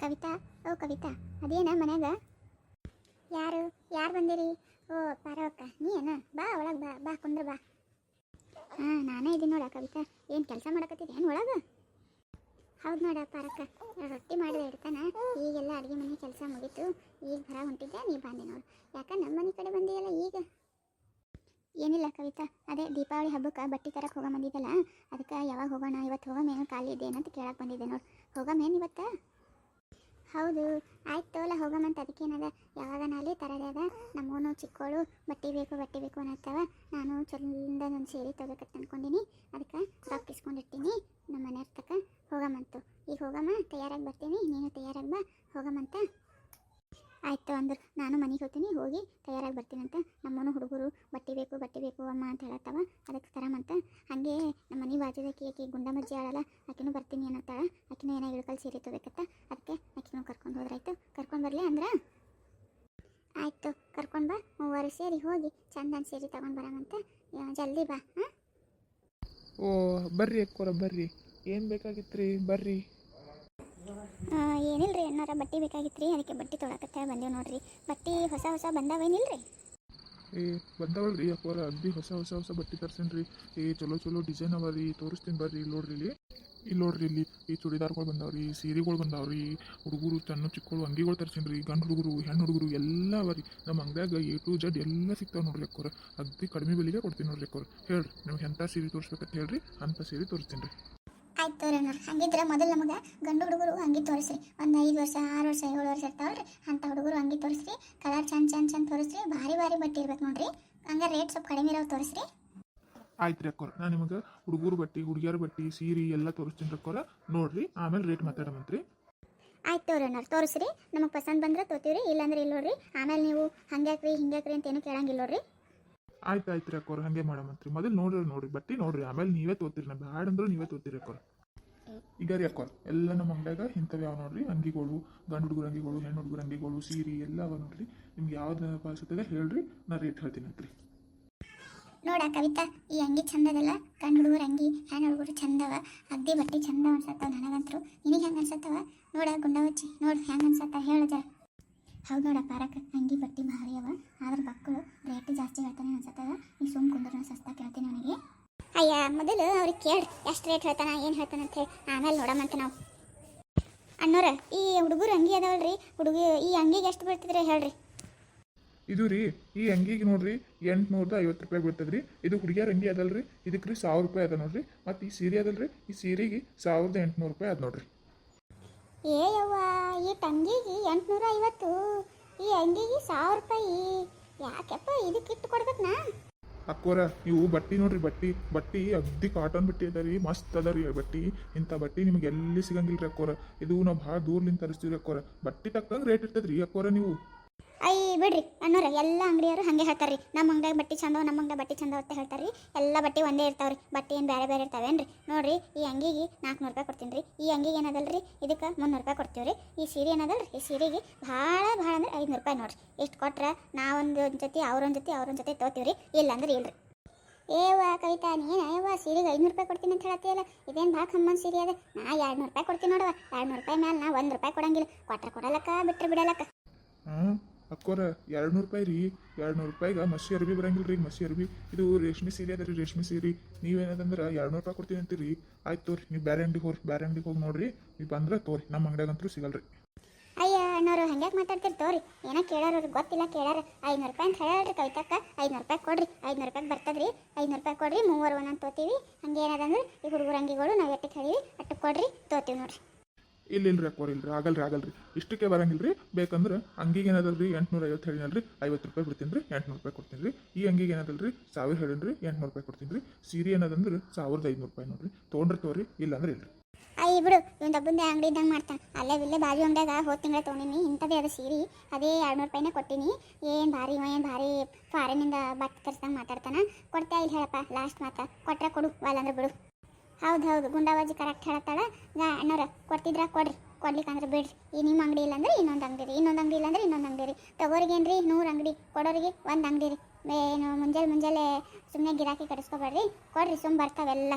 ಕವಿತಾ, ಓ ಕವಿತಾ, ಅದೇನ ಮನ್ಯಾಗ? ಯಾರು ಯಾರು ಬಂದಿರಿ? ಓ ಪಾರವಕ್ಕ ನೀ ಏನ ಬಾ ಒಳಗೆ ಬಾ ಬಾ, ಕುಂದ್ರ ಬಾ. ಹಾಂ, ನಾನೇ ಇದ್ದೀನಿ ನೋಡ ಕವಿತಾ, ಏನು ಕೆಲಸ ಮಾಡಕತ್ತಿದ್ದೆ ಏನು ಒಳಗೆ? ಹೌದು ನೋಡ ಪಾರಕ್ಕ ರೊಟ್ಟಿ ಮಾಡಿದೆ ಇಡ್ತಾನ ಈಗೆಲ್ಲ ಅಡುಗೆ ಮನೆ ಕೆಲಸ ಮುಗೀತು, ಈಗ ಬರ ಹೊಂಟಿದ್ದೆ, ನೀ ಬಂದೆ ನೋಡು. ಯಾಕ ನಮ್ಮ ಮನೆ ಕಡೆ ಬಂದಿಯಲ್ಲ ಈಗ? ಏನಿಲ್ಲ ಕವಿತಾ, ಅದೇ ದೀಪಾವಳಿ ಹಬ್ಬಕ್ಕೆ ಬಟ್ಟೆ ತರಕ್ಕೆ ಹೋಗೋ ಬಂದಿದ್ದಲ್ಲ ಅದಕ್ಕೆ ಯಾವಾಗ ಹೋಗೋಣ, ಇವತ್ತು ಹೋಗೋಮೇನು ಖಾಲಿ ಇದೆ ಏನಂತ ಕೇಳಕ್ಕೆ ಬಂದಿದ್ದೆ ನೋಡು. ಹೋಗೋಮೇನು ಇವತ್ತು? ಹೌದು, ಆಯ್ತು ತೋಲ ಹೋಗಮಂತ ಅದಕ್ಕೇನದ ಯಾವಾಗ ನಾಲಿ ತರದಾಗ ನಮ್ಮೂನು ಚಿಕ್ಕೋಳು, ಬಟ್ಟೆ ಬೇಕು ಬಟ್ಟೆ ಬೇಕು ಅನ್ನತ್ತವ. ನಾನು ಚಂದ ಒಂದು ಸೀರೆ ತಗೋಬೇಕಂತ ಅನ್ಕೊಂಡಿನಿ. ಅದಕ್ಕೆ ರೊಕ್ಕ ಇಸ್ಕೊಂಡಿರ್ತೀನಿ. ನಮ್ಮ ಮನೆ ಹತ್ತಕ್ಕ ಹೋಗಮಂತು ಈಗ ಹೋಗಮ್ಮ, ತಯಾರಾಗಿ ಬರ್ತೀನಿ. ನೀನು ತಯಾರಾಗಿ ಬಾ ಹೋಗಮಂತ ಆಯ್ತು ಅಂದ್ರೆ. ನಾನು ಮನೆಗೆ ಹೋಗ್ತೀನಿ, ಹೋಗಿ ತಯಾರಾಗಿ ಬರ್ತೀನಂತ. ನಮ್ಮನು ಹುಡುಗರು, ಬಟ್ಟೆ ಬೇಕು ಬಟ್ಟೆ ಬೇಕು ಅಮ್ಮ ಅಂತ ಹೇಳತ್ತವ. ಅದಕ್ಕೆ ತರಮಂತ ಹಾಗೆ ನಮ್ಮ ಮನೆ ಬಾಜುದಕ್ಕೆ ಆಕೆ ಗುಂಡಮಜ್ಜಿ ಆಳಲ್ಲ, ಆಕಿನೂ ಬರ್ತೀನಿ ಅನ್ನತ್ತಾಳ ಆಕಿನೂ ಏನೋ ಇಳ್ಕಲ್ ಸೀರೆ ತಗೋಬೇಕತ್ತ. ಅದಕ್ಕೆ ಆಕಿನೂ ಕರ್ಕೊಂಡು ಹೋದ್ರಾಯ್ತು. ಕರ್ಕೊಂಡು ಬರಲಿ ಅಂದ್ರೆ? ಆಯಿತು, ಕರ್ಕೊಂಡು ಬಾ. ಮೂವರು ಸೇರಿ ಹೋಗಿ ಚಂದನ್ ಸೇರಿ ತಗೊಂಡು ಬರೋಣಂತ ಜಲ್ದಿ ಬಾ, ಹಾಂ? ಓ, ಬರ್ರಿ ಅಕ್ಕೋರ, ಬರ್ರಿ. ಏನು ಬೇಕಾಗಿತ್ತು ರೀ ಬರ್ರಿ. ಏನಿಲ್ಲ ರೀ ಅಣ್ಣಾರ, ಬಟ್ಟೆ ಬೇಕಾಗಿತ್ತು ರೀ ಅದಕ್ಕೆ ಬಟ್ಟೆ ತೊಳಕತ್ತೆ ಬಂದೇವು ನೋಡ್ರಿ. ಬಟ್ಟೆ ಹೊಸ ಹೊಸ ಬಂದಾವೇನಿಲ್ಲ ರೀ ಏ ಬಂದವಲ್ ರೀ ಅಕ್ಕೋರ ಅಗ್ದಿ ಹೊಸ ಹೊಸ ಹೊಸ ಬಟ್ಟೆ ತರ್ಸೇನಿ ರೀ ಏ, ಚಲೋ ಚಲೋ ಡಿಸೈನ್ ಅವ ರೀ, ತೋರಿಸ್ತೀನಿ ಬರ್ರಿ ಇಲ್ಲಿ ನೋಡ್ರಿ ಇಲ್ಲಿ. ಇಲ್ಲಿ ನೋಡ್ರಿ ಇಲ್ಲಿ, ಈ ಚೂಡಿದಾರ್ಗಳು ಬಂದಾವ್ರಿ, ಸೀರೆಗಳು ಬಂದಾವ್ರಿ, ಹುಡುಗರು, ಸಣ್ಣ ಚಿಕ್ಕಳು, ಅಂಗಿಗಳು ತರ್ಸೀನಿ ಗಂಡು ಹುಡುಗರು, ಹೆಣ್ಣು ಹುಡುಗರು, ಎಲ್ಲ ಅವ ರೀ. ನಮ್ಮ ಅಂಗ್ಡ್ಯಾಗ ಎ ಟು ಜಡ್ ಎಲ್ಲ ಸಿಗ್ತಾವೆ ನೋಡ್ರಿ ಅಕ್ಕೋರ. ಅಗ್ದಿ ಕಡಿಮೆ ಬೆಲೆಗೆ ಕೊಡ್ತೀನಿ ನೋಡ್ರಿ ಅಕ್ಕೋರ. ಹೇಳ್ರಿ, ನಿಮ್ಗೆ ಎಂಥ ಸೀರೆ ತೋರಿಸ್ಬೇಕಂತ ಹೇಳ್ರಿ, ಅಂಥ ಸೀರೆ ತೋರಿಸ್ತೀನಿ ರೀ. ಅಣ್ಣ ಹಂಗಿದ್ರೆ ಮೊದಲು ನಮಗೆ ಗಂಡು ಹುಡುಗರು ಹಂಗೆ ತೋರಿಸ್ರಿ. ಒಂದು ಐದು ವರ್ಷ ಆರು ವರ್ಷ ಏಳು ವರ್ಷ ಇರ್ತಾವಲ್ರಿ. ಅಂಥ ಹುಡುಗರು ಹಂಗೆ ತೋರಿಸ್ರಿ. ಕಲರ್ ಚಂದ ಚಂದ ಚಂದ ತೋರಿಸ್ರಿ. ಭಾರಿ ಭಾರಿ ಬಟ್ಟೆ ಇರ್ಬೇಕು ನೋಡ್ರಿ. ಹಂಗೆ ರೇಟ್ ಸ್ವಲ್ಪ ಕಡಿಮೆ ಇರೋ ತೋರಿಸ್ರಿ. ಆಯ್ತು ರೀ ಅಕ್ಕೋರ. ನಾನು ನಿಮಗೆ ಹುಡುಗರು ಬಟ್ಟೆ ಹುಡುಗಿಯರ ಬಟ್ಟೆ ಸೀರೆ ಎಲ್ಲ ತೋರಿಸ್ತೀನಿ ಅಕ್ಕೋರ. ನೋಡ್ರಿ ಆಮೇಲೆ ರೇಟ್ ಮಾತಾಡಮಂತ್ರಿ. ಆಯ್ತು ತೋರಿ ಅಣ್ಣ ತೋರಿಸ್ರಿ. ನಮಗೆ ಪಸಂದ್ ಬಂದ್ರೆ ತೋತೀವ್ರಿ. ಇಲ್ಲಾಂದ್ರೆ ಇಲ್ಲ ನೋಡ್ರಿ. ಆಮೇಲೆ ನೀವು ಹಂಗ್ಯಾಕ್ರಿ ಹಿಂಗ್ಯಾಕ್ರಿ ಅಂತ ಏನು ಕೇಳಂಗಿಲ್ಲ ನೋಡ್ರಿ. ಆಯ್ತು ಆಯ್ತು ರೀ ಅಕ್ಕೋರ. ಹಂಗೆ ಮಾಡಮಂತ್ರಿ. ಮೊದಲು ನೋಡ್ರಿ ನೋಡ್ರಿ. ಬಟ್ಟಿ ನೋಡ್ರಿ. ಆಮೇಲೆ ನೀವೇ ತೋತೀರಿ. ನಾ ಬ್ಯಾಡ ಅಂದ್ರೆ ನೀವೇ ತೋತಿರಿ ಅಕ್ಕೋರ. ಈಗ ರೀ ಅಕ್ಕೋರ. ಎಲ್ಲ ನಮ್ಮ ಅಂಗಡ್ಯಾಗ ಇಂಥವು ಯಾವ ನೋಡ್ರಿ. ಅಂಗಿಗಳು ಗಂಡು ಹುಡುಗರ ಅಂಗಿಗಳು ಹೆಣ್ಣು ಹುಡುಗರ ಅಂಗಿಗಳು, ಸೀರೆ ಎಲ್ಲ ಅವ ನೋಡ್ರಿ. ನಿಮ್ಗೆ ಯಾವ್ದು ಪಾಲ್ಸುತ್ತದೆ ಹೇಳ್ರಿ. ನಾ ರೇಟ್ ಹೇಳ್ತೀನಿ ಅಂತ್ರಿ. ನೋಡ ಕವಿತಾ, ಈ ಅಂಗಿ ಚಂದದಲ್ಲ? ಗಂಡು ಹುಡುಗರ ಅಂಗಿ ಹೆಣ್ಣು ಹುಡುಗರು ಚಂದವ. ಅಗ್ದಿ ಬಟ್ಟೆ ಚಂದ ಅನ್ಸತ್ತವ ನನಗಂತರು. ನಿನಗೆ ಹೆಂಗೆ ಅನ್ಸತ್ತವ? ನೋಡ ಗುಂಡವಚ್ಚಿ, ನೋಡು ಹೆಂಗೆ ಅನ್ಸತ್ತ ಹೇಳು ಹೌದು ನೋಡ ಪಾರಕ್ ಅಂಗಿ ಬಟ್ಟೆ ಭಾರಿ ಅವ ಆದ್ರ ಮಕ್ಕಳು ರೇಟ್ ಜಾಸ್ತಿ ಹೇಳ್ತಾನೆ ಅನ್ಸತ್ತದ ಈ ಸುಮ್ ಕುಂದ್ರ ಸಸ್ತಾ ಕೇಳ್ತೀನಿ ಅವನಿಗೆ ಅಯ್ಯ ಮೊದಲು ಅವ್ರಿಗೆ ಕೇಳಿ ಎಷ್ಟು ರೇಟ್ ಹೇಳ್ತಾನ ಏನು ಹೇಳ್ತಾನ ಅಂತ ಹೇಳಿ. ಆಮೇಲೆ ನೋಡಮಂತ ನಾವು. ಅಣ್ಣೋರ ಈ ಹುಡುಗರು ಅಂಗಿ ಅದಾವಲ್ರಿ ಹುಡುಗಿ ಈ ಅಂಗಿಗೆ ಎಷ್ಟು ಬೀಳ್ತದ್ರಿ ಹೇಳ್ರಿ. ಇದು ರೀ ಈ ಅಂಗಿಗೆ ನೋಡ್ರಿ ಎಂಟುನೂರದ ಐವತ್ತು ರೂಪಾಯಿ ಬೀಳ್ತದ್ರಿ. ಇದು ಹುಡುಗಿಯರ ಅಂಗಿ ಅದಲ್ರಿ ಇದಕ್ಕೆ ರೀ ಸಾವಿರ ರೂಪಾಯಿ ಅದ ನೋಡ್ರಿ. ಮತ್ತು ಈ ಸೀರೆ ಅದಲ್ರಿ ಈ ಸೀರೆಗೆ ಸಾವಿರದ ಎಂಟುನೂರು ರೂಪಾಯಿ ಅದ ನೋಡ್ರಿ. ಏ ಯವ್ವ ಈ ತಂಗಿಗೆ ಎಂಟುನೂರ ಐವತ್ತು ಈ ಅಂಗಿಗೆ ಸಾವಿರ ರೂಪಾಯಿ. ಯಾಕೆಪ್ಪ ಇದಕ್ಕೆ ಇಟ್ಟು ಕೊಡ್ಬೇಕನಾ ಅಕ್ಕೋರ ನೀವು ಬಟ್ಟಿ ನೋಡ್ರಿ, ಬಟ್ಟಿ ಬಟ್ಟಿ ಅಗ್ದಿ ಕಾಟನ್ ಬಟ್ಟಿ ಅದ ರೀ, ಮಸ್ತ್ ಅದ ರೀ ಬಟ್ಟಿ. ಇಂಥ ಬಟ್ಟಿ ನಿಮ್ಗೆ ಎಲ್ಲಿ ಸಿಗಂಗಿಲ್ಲ ರೀ ಅಕ್ಕೋರ? ಇದು ನಾವು ಭಾಳ ದೂರ್ಲಿಂದ ತರಿಸ್ತೀವಿ ಅಕ್ಕೋರ. ಬಟ್ಟಿ ತಕ್ಕಂಗೆ ರೇಟ್ ಇರ್ತದೆ ರೀ ಅಕ್ಕೋರ ನೀವು. ಐ ಬಿಡ್ರಿ. ಅನ್ನೋರೆ ಎಲ್ಲ ಅಂಗಡಿಯವರು ಹಾಗೆ ಹೇಳ್ತಾರ್ರಿ. ನಮ್ಮ ಅಂಗಡಿಯಾಗ ಬಟ್ಟೆ ಚಂದವ ನಮ್ಮ ಅಂಗಡಿ ಬಟ್ಟೆ ಚಂದವ ಅಂತ ಹೇಳ್ತಾರ್ರಿ. ಎಲ್ಲ ಬಟ್ಟೆ ಒಂದೇ ಇರ್ತಾವ್ರಿ. ಬಟ್ಟೆ ಏನು ಬೇರೆ ಬೇರೆ ಇರ್ತಾವೇನ್ರಿ? ನೋಡ್ರಿ, ಈ ಅಂಗಿಗೆ ನಾಲ್ಕುನೂರು ರೂಪಾಯಿ ಕೊಡ್ತೀನಿ ರೀ ಈ ಅಂಗಿಗೆ ಏನದಲ್ರಿ? ಇದಕ್ಕೆ ಮುನ್ನೂರು ರೂಪಾಯಿ ಕೊಡ್ತೀವಿ ರೀ ಈ ಸೀರೆ ಏನದಲ್ರಿ? ಈ ಸೀರೆಗೆ ಭಾಳ ಭಾಳ ಅಂದ್ರೆ ಐದುನೂರು ರೂಪಾಯಿ ನೋಡ್ರಿ. ಇಷ್ಟು ಕೊಟ್ರೆ ನಾವೊಂದು ಜೊತೆ, ಅವ್ರೊಂದು ಜೊತೆ ಅವ್ರೊಂದು ಜೊತೆ ತೊಗೋತೀವಿ ರೀ ಇಲ್ಲ ಅಂದ್ರೆ ಇಲ್ರಿ. ಏವ ಕವಿತಾ, ನೀನು? ಅಯ್ಯವ್ವ ಸೀರೆಗೆ ಐನೂರು ರೂಪಾಯಿ ಕೊಡ್ತೀನಿ ಅಂತ ಹೇಳತ್ತೀಯಲ್ಲ. ಇದೇನು ಭಾಳ ಕಮ್ಮನ್ ಸೀರೆ ಅದ. ನಾ ಎರಡು ನೂರು ರೂಪಾಯಿ ಕೊಡ್ತೀನಿ ನೋಡವ ಎರಡು ನೂರು ರೂಪಾಯಿ ಮೇಲೆ ನಾ ಒಂದು ರೂಪಾಯಿ ಕೊಡಂಗಿಲ್ಲ. ಕೊಟ್ರೆ ಕೊಡಲಕ್ಕ ಬಿಟ್ಟರೆ ಬಿಡಲಕ್ಕ. ಹಾಂ ಅಕ್ಕೋರ ಎರಡು ನೂರು ರೂಪಾಯಿ ರೀ ಎರಡು ನೂರು ರೂಪಾಯಿಗೆ ಮಸಿ ಅರ್ಬಿ ಬರಂಗಿಲ್ಲ ರೀ ಮಸಿ ಅರ್ಬಿ ಇದು ರೇಷ್ಮೆ ಸೀರೆ ಅದ ರೀ, ರೇಷ್ಮೆ ಸೀರೆ. ನೀವೇನದಂದ್ರೆ ಎರಡು ನೂರು ರೂಪಾಯಿ ಕೊಡ್ತೀನಿ ಅಂತೀರಿ. ಆಯ್ತು ತೋರಿ, ನೀವು ಬೇರೆ ಅಂಗಡಿಗೆ ಹೋಗಿ ಬೇರೆ ಅಂಗಡಿಗೆ ಹೋಗಿ ನೋಡ್ರಿ. ನೀವು ಬಂದ್ರೆ ತೋರಿ ನಮ್ಮ ಅಂಗಡಿಯಾಗಂತೂ ಸಿಗಲ್ರಿ. ಅಯ್ಯ, ಅಣ್ಣವ್ರು ಹಂಗ್ಯಾಕೆ ಮಾತಾಡ್ತೀರಿ ತೋರಿ? ಏನೋ ಕೇಳಾರ ಗೊತ್ತಿಲ್ಲ ಕೇಳಾರ. ಐನೂರು ರೂಪಾಯಿ ಅಂತ ಹೇಳಿ ಕವಿತಕ್ಕ. ಐನೂರು ರೂಪಾಯಿ ಕೊಡ್ರಿ ಐನೂರು ರೂಪಾಯಿ ಬರ್ತದ್ರಿ ಐನೂರು ರೂಪಾಯಿ ಕೊಡ್ರಿ, ಮೂವರು ಒಂದೊಂದು ತೋತೀವಿ. ಹಂಗೆ ಏನದಂದ್ರೆ ಈ ಹುಡುಗರು ಅಂಗಿಗಳು ನಾವು ಎಟ್ಟಕ್ಕೆ ಹೇಳಿವಿ ಅಟ್ಟು ಕೊಡ್ರಿ, ತೋತೀವಿ ನೋಡ್ರಿ. ಇಲ್ಲ ಇಲ್ರಿ ಅಕ್ಕೋರ, ಇಲ್ರಿ, ಆಗಲ್ರಿ ಆಗಲ್ರಿ. ಇಷ್ಟಕ್ಕೆ ಬರಂಗಿಲ್ಲ ರೀ ಬೇಕಂದ್ರೆ ಅಂಗಿಗೆ ಏನದಲ್ರಿ? ಎಂಟ್ನೂರ ಐವತ್ತು ಹೇಳಿನಲ್ರಿ. ಐವತ್ತು ರೂಪಾಯಿ ಬಿಡ್ತೀನಿ ರೀ ಎಂಟುನೂರು ರೂಪಾಯಿ ಕೊಡ್ತೀನಿ ರೀ ಈ ಅಂಗಿಗೆ ಏನದಲ್ರಿ? ಸಾವಿರ ಹೇಳಿನ್ರಿ. ಎಂಟ್ನೂರು ರೂಪಾಯಿ ಕೊಡ್ತೀನಿ ರೀ ಸೀರೆ ಏನದಂದ್ರೆ ಸಾವಿರದ ಐದುನೂರು ರೂಪಾಯಿ ನೋಡ್ರಿ. ತೊಗೊಂಡ್ರೆ ತೊಗೊರಿ, ಇಲ್ಲಾಂದ್ರೆ ಇಲ್ರಿ. ಅಯ್ಯ ಬಿಡು ಇವ್ನು ಡಬ್ಬಿಂದ ಅಂಗಡಿ ಇದ್ದಂಗೆ ಮಾಡ್ತಾನೆ. ಅಲ್ಲೇ ಇಲ್ಲೇ ಬಾಜು ಅಂಗಡಿಯಾಗ ಹೋದ ತಿಂಗಳ ತೊಗೊಂಡಿನಿ. ಇಂಥದ್ದೇ ಅದು ಸೀರೆ. ಅದೇ ಎರಡ್ನೂರು ರೂಪಾಯಿನೇ ಕೊಟ್ಟಿನಿ. ಏನು ಭಾರಿ ಏನು ಭಾರಿ ಫಾರಿನಿಂದ ಬಟ್ಟೆ ತರಿಸ್ದಂಗೆ ಮಾತಾಡ್ತಾನೆ. ಕೊಡ್ತಾ ಇಲ್ಲ ಹೇಳಪ್ಪ ಲಾಸ್ಟ್ ಮಾತಾ. ಕೊಟ್ರೆ ಕೊಡು ವಾಲಂದ್ರೆ ಬಿಡು. ಹೌದು ಹೌದು ಗುಂಡಾಬಾಜಿ ಕರೆಕ್ಟ್ ಹೇಳತ್ತಾಳ. ಗಾ ಅಣ್ಣವ್ರ ಕೊಡ್ತಿದ್ರ ಕೊಡ್ರಿ ಕೊಡ್ಲಿಕ್ಕಂದ್ರೆ ಬಿಡ್ರಿ. ಈ ನಿಮ್ಮ ಅಂಗಡಿ ಇಲ್ಲಾಂದ್ರೆ ಇನ್ನೊಂದು ಅಂಗಡಿ ರೀ, ಇನ್ನೊಂದು ಅಂಗಡಿ ಇಲ್ಲಾಂದ್ರೆ ಇನ್ನೊಂದು ಅಂಗಡಿ ರೀ. ತಗೋರಿಗೇನ್ರಿ ನೂರು ಅಂಗಡಿ ಕೊಡೋರಿಗೆ ಒಂದು ಅಂಗಡಿ ರೀ. ಏನು ಮುಂಜಾನೆ ಮುಂಜಾನೆ ಸುಮ್ಮನೆ ಗಿರಾಕಿ ಕಡಿಸ್ಕೊಬೇಡ್ರಿ ಕೊಡ್ರಿ ಸುಮ್ಮ ಬರ್ತಾವೆಲ್ಲ.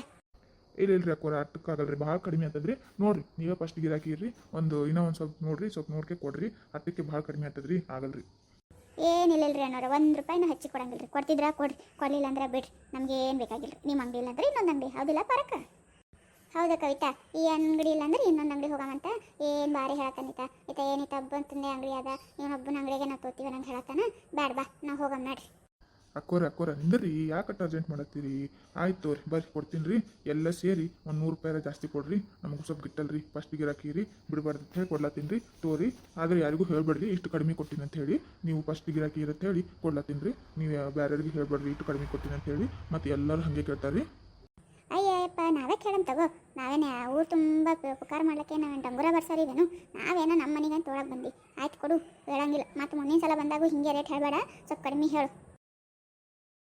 ಇಲ್ಲ ಇಲ್ರಿ ಅಕ್ಕೋರ ಅಟ್ಟಕ್ಕಾಗಲ್ರಿ ಭಾಳ ಕಡಿಮೆ ಆಗ್ತದ್ರಿ ನೋಡ್ರಿ, ನೀವೇ ಫಸ್ಟ್ ಗಿರಾಕಿ ಇರ್ರಿ. ಒಂದು, ಇನ್ನೂ ಒಂದು ಸ್ವಲ್ಪ ನೋಡ್ರಿ, ಸ್ವಲ್ಪ ನೋಡ್ಕೆ ಕೊಡ್ರಿ. ಅಟ್ಟಕ್ಕೆ ಭಾಳ ಕಡಿಮೆ ಆಗ್ತದ್ರಿ ಆಗಲ್ರಿ. ಏನಿಲ್ಲ ರೀ ಅನ್ನೋರು ಒಂದು ರೂಪಾಯಿನೂ ಹಚ್ಚಿ ಕೊಡಂಗಿಲ್ಲ ರೀ ಕೊಡ್ತಿದ್ರ ಕೊಡ್ರಿ ಕೊಡಲಿಲ್ಲ ಅಂದ್ರೆ ಬಿಡ್ರಿ. ನಮ್ಗೆ ಏನು ಬೇಕಾಗಿಲ್ಲ ರೀ ನಿಮ್ಮ ಅಂಗಡಿ ಇಲ್ಲ ಅಂದ್ರೆ ಇನ್ನೊಂದು ಅಂಗಡಿ. ಹೌದಿಲ್ಲ ಪರಕ? ಹೌದಾ ಕವಿತಾ, ಈ ಅಂಗಡಿ ಇಲ್ಲ ಅಂದ್ರೆ ಇನ್ನೊಂದು ಅಂಗಡಿ ಹೋಗಮಂತ? ಏನು ಭಾರಿ ಹೇಳತ್ತಾನಿತ? ಈತ ಏನಿತ ಹಬ್ಬಂತಂದೆ ಅಂಗಡಿ ಅದ, ಇವನೊಬ್ಬನ ಅಂಗಡಿಗೆ ನಾವು ತೋತೀವಿ ನಂಗೆ ಹೇಳತ್ತಾನ? ಬ್ಯಾಡ ಬಾ, ನಾವು ಹೋಗಮ್ಮ ನಡ್ರಿ. ಅಕ್ಕೋರ ಅಕ್ಕೋರ ನಿಂದ್ರಿ ಯಾಕೆ ಅರ್ಜೆಂಟ್ ಮಾಡತ್ತೀರಿ? ಆಯ್ತು ತೋರಿ, ಬರ್ರಿ ಕೊಡ್ತೀನಿ ರೀ ಎಲ್ಲ ಸೇರಿ ಒಂದು ನೂರು ರೂಪಾಯಿ ಜಾಸ್ತಿ ಕೊಡ್ರಿ. ನಮಗೆ ಸ್ವಲ್ಪ ಗಿಟ್ಟಲ್ರಿ ಫಸ್ಟ್ ಗಿರಾಕಿರಿ ಬಿಡಬಾರ್ದು ಅಂತ ಹೇಳಿ ಕೊಡ್ಲತ್ತೀನಿ ರೀ ತೋರಿ, ಆದರೆ ಯಾರಿಗೂ ಹೇಳ್ಬೇಡ್ರಿ, ಇಷ್ಟು ಕಡಿಮೆ ಕೊಟ್ಟಿನಿ ಅಂತ ಹೇಳಿ. ನೀವು ಫಸ್ಟ್ ಗಿರಾಕಿ ಇರುತ್ತೆ ಹೇಳಿ ಕೊಡ್ಲತ್ತೀನಿ ರೀ ನೀವು ಬೇರೆಯವ್ರಿಗೆ ಹೇಳ್ಬೇಡ್ರಿ, ಇಷ್ಟು ಕಡಿಮೆ ಕೊಟ್ಟಿನಿ ಅಂತ ಹೇಳಿ. ಮತ್ತು ಎಲ್ಲರೂ ಹಾಗೆ ಕೇಳ್ತಾರೆ ಅಯ್ಯಪ್ಪ, ನಾವೇ ಕೇಳಮ್ ತಗೋ. ನಾವೇನೇ ಊರು ತುಂಬ ಉಪಕಾರ ನಾವೇನು ಡಂಗುರ ಬರ್ಸಾರಿದೇನು ನಾವೇನೋ ನಮ್ಮ ಮನೆಗೆ ಅಂತ ಆಯ್ತು ಕೊಡು, ಹೇಳಂಗಿಲ್ಲ. ಮತ್ತು ಮುಂದಿನ ಸಲ ಬಂದಾಗ ಹಿಂಗೆ ರೇಟ್ ಹೇಳಬೇಡ. ಸ್ವಲ್ಪ ಕಡಿಮೆ ಹೇಳು.